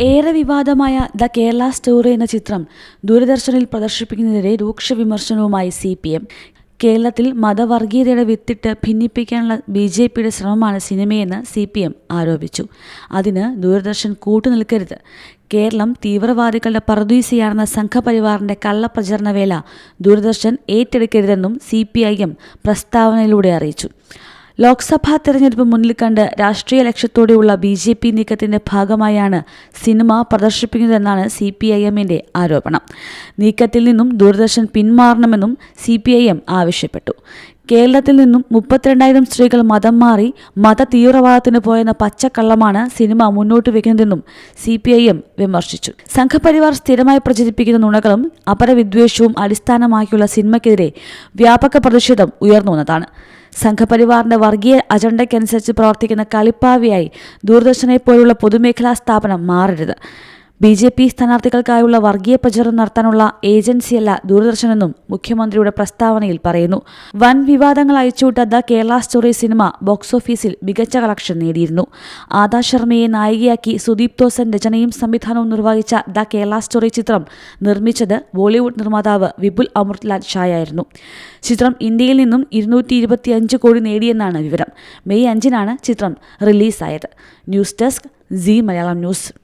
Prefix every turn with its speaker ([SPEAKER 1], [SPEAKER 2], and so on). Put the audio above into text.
[SPEAKER 1] ഏറെ വിവാദമായ the Kerala story എന്ന ചിത്രം ദൂരദർശനിൽ പ്രദർശിപ്പിക്കുന്നതിനെതിരെ രൂക്ഷ വിമർശനവുമായി സി പി എം. കേരളത്തിൽ മതവർഗീയതയുടെ വിത്തിട്ട് ഭിന്നിപ്പിക്കാനുള്ള ബി ജെ പിയുടെ ശ്രമമാണ് സിനിമയെന്ന് സി പി എം ആരോപിച്ചു. അതിന് ദൂരദർശൻ കൂട്ടുനിൽക്കരുത്. കേരളം തീവ്രവാദികളുടെ പറുദീസയാണെന്ന സംഘപരിവാറിന്റെ കള്ളപ്രചരണ വേല ദൂരദർശൻ ഏറ്റെടുക്കരുതെന്നും സി പി ഐ എം പ്രസ്താവനയിലൂടെ അറിയിച്ചു. ലോക്സഭാ തെരഞ്ഞെടുപ്പ് മുന്നിൽ കണ്ട് രാഷ്ട്രീയ ലക്ഷ്യത്തോടെയുള്ള ബി ജെ പി നീക്കത്തിന്റെ ഭാഗമായാണ് സിനിമ പ്രദർശിപ്പിക്കുന്നതെന്നാണ് സി പി ഐ എമ്മിന്റെ ആരോപണം. നീക്കത്തിൽ നിന്നും ദൂരദർശൻ പിന്മാറണമെന്നും സി പി ഐ എം ആവശ്യപ്പെട്ടു. കേരളത്തിൽ നിന്നും മുപ്പത്തിരണ്ടായിരം സ്ത്രീകൾ മതം മാറി മത തീവ്രവാദത്തിന് പോയെന്ന പച്ചക്കള്ളമാണ് സിനിമ മുന്നോട്ട് വെക്കുന്നതെന്നും സി പി ഐ എം വിമർശിച്ചു. സംഘപരിവാർ സ്ഥിരമായി പ്രചരിപ്പിക്കുന്ന നുണകളും അപരവിദ്വേഷവും അടിസ്ഥാനമാക്കിയുള്ള സിനിമയ്ക്കെതിരെ വ്യാപക പ്രതിഷേധം ഉയർന്നു വന്നതാണ്. സംഘപരിവാറിന്റെ വർഗീയ അജണ്ടയ്ക്കനുസരിച്ച് പ്രവർത്തിക്കുന്ന കളിപ്പാവിയായി ദൂരദർശനെ പോലുള്ള പൊതുമേഖലാ സ്ഥാപനം മാറരുത്. ബി ജെ പി സ്ഥാനാർത്ഥികൾക്കായുള്ള വർഗീയ പ്രചരണം നടത്താനുള്ള ഏജൻസിയല്ല ദൂരദർശനെന്നും മുഖ്യമന്ത്രിയുടെ പ്രസ്താവനയിൽ പറയുന്നു. വൻ വിവാദങ്ങൾ അയച്ചുവിട്ട the Kerala story cinema box ഓഫീസിൽ മികച്ച കളക്ഷൻ നേടിയിരുന്നു. ആദാ ശർമ്മയെ നായികയാക്കി സുദീപ് തോസൻ രചനയും സംവിധാനവും നിർവഹിച്ച ദ കേരള സ്റ്റോറി ചിത്രം നിർമ്മിച്ചത് ബോളിവുഡ് നിർമ്മാതാവ് വിപുൽ അമൃത്ലാൽ ഷായായിരുന്നു. ചിത്രം ഇന്ത്യയിൽ നിന്നും ഇരുന്നൂറ്റി കോടി നേടിയെന്നാണ് വിവരം. മെയ് അഞ്ചിനാണ് ചിത്രം റിലീസായത്. News desk C Malayalam news.